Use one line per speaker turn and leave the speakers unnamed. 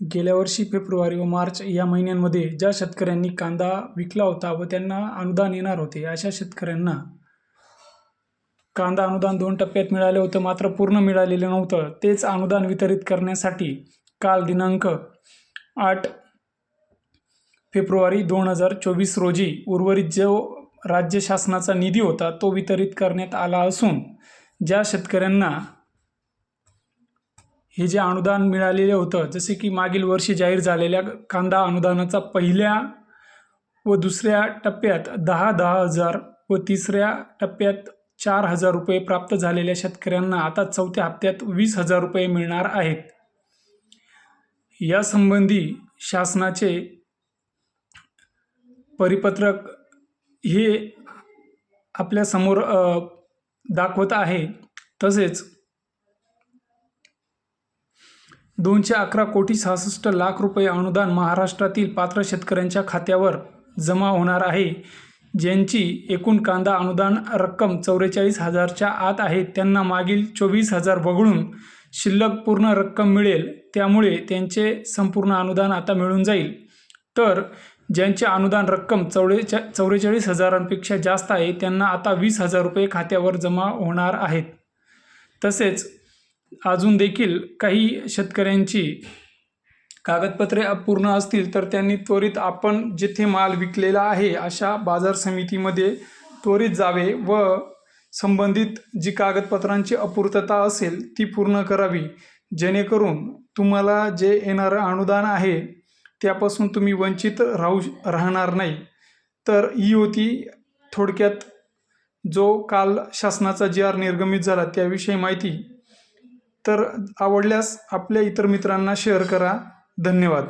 गेल्या वर्षी फेब्रुवारी व मार्च या महिन्यांमध्ये ज्या शेतकऱ्यांनी कांदा विकला होता व त्यांना अनुदान येणार होते अशा शेतकऱ्यांना कांदा अनुदान दोन टप्प्यात मिळालं होतं मात्र पूर्ण मिळालेलं नव्हतं. तेच अनुदान वितरित करण्यासाठी काल दिनांक आठ फेब्रुवारी दोन हजार चोवीस रोजी उर्वरित जो राज्य शासनाचा निधी होता तो वितरित करण्यात आला असून ज्या शेतकऱ्यांना हे जे अनुदान मिळालेलं होतं जसे की मागील वर्षी जाहीर झालेल्या कांदा अनुदानाचा पहिल्या व दुसऱ्या टप्प्यात दहा दहा हजार व तिसऱ्या टप्प्यात चार हजार रुपये प्राप्त झालेल्या शेतकऱ्यांना आता चौथ्या हप्त्यात वीस हजार रुपये मिळणार आहेत. यासंबंधी शासनाचे परिपत्रक हे आपल्यासमोर दाखवत आहे. तसेच दोनशे अकरा कोटी सहासष्ट लाख रुपये अनुदान महाराष्ट्रातील पात्र शेतकऱ्यांच्या खात्यावर जमा होणार आहे. ज्यांची एकूण कांदा अनुदान रक्कम चौवेचाळीस हजारच्या आत आहे त्यांना मागील चोवीस हजार वगळून शिल्लक पूर्ण रक्कम मिळेल. त्यामुळे त्यांचे संपूर्ण अनुदान आता मिळून जाईल. तर ज्यांचे अनुदान रक्कम चौवेचा चौवेचाळीस हजारांपेक्षा जास्त आहे त्यांना आता वीस हजार रुपये खात्यावर जमा होणार आहेत. तसेच अजून देखील काही शेतकऱ्यांची कागदपत्रे अपूर्ण असतील तर त्यांनी त्वरित आपण जिथे माल विकलेला आहे अशा बाजार समितीमध्ये त्वरित जावे व संबंधित जी कागदपत्रांची अपूर्तता असेल ती पूर्ण करावी. जेणेकरून तुम्हाला जे येणारं अनुदान आहे त्यापासून तुम्ही वंचित राहू राहणार नाही. तर ही होती थोडक्यात जो काल शासनाचा जी आर निर्गमित झाला त्याविषयी माहिती. तर आवडल्यास आपल्या इतर मित्रांना शेअर करा. धन्यवाद.